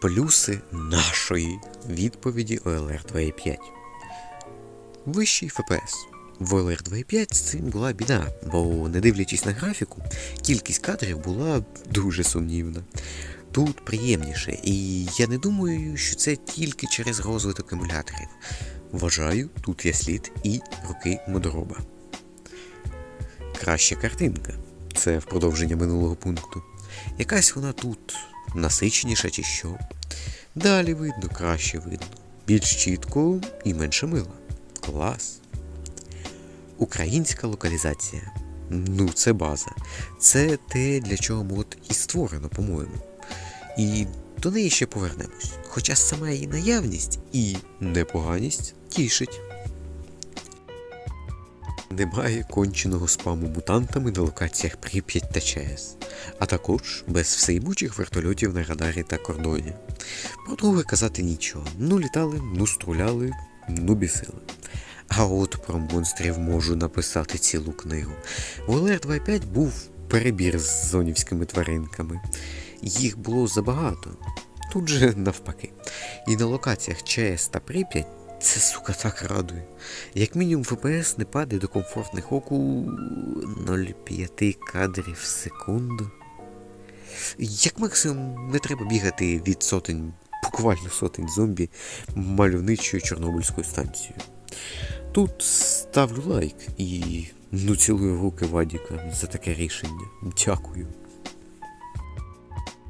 плюси нашої відповіді OLR 2.5. Вищий ФПС. В OLR 2.5 з цим була біда, бо не дивлячись на графіку, кількість кадрів була дуже сумнівна. Тут приємніше, і я не думаю, що це тільки через розвиток емуляторів. Вважаю, тут є слід і руки модороба. Краща картинка. Це в продовження минулого пункту. Якась вона тут насиченіша чи що. Далі видно, краще видно. Більш чітко і менше мила. Клас. Українська локалізація. Ну, це база. Це те, для чого мод і створено, по-моєму. І до неї ще повернемось. Хоча сама її наявність і непоганість тішить. Немає конченого спаму мутантами на локаціях Прип'ять та ЧАЕС, а також без всейбучих вертольотів на радарі та кордоні. Про друге казати нічого. Ну літали, ну струляли, ну бісили. А от про монстрів можу написати цілу книгу. В ОЛР 2.5 був перебір з зонівськими тваринками. Їх було забагато. Тут же навпаки. І на локаціях ЧАЕС та Прип'ять це сука так радує. Як мінімум ФПС не падає до комфортних оку 0,5 кадрів в секунду. Як максимум не треба бігати від сотень, буквально сотень зомбі мальовничою Чорнобильською станцією. Тут ставлю лайк і ну цілую руки Вадіка за таке рішення. Дякую.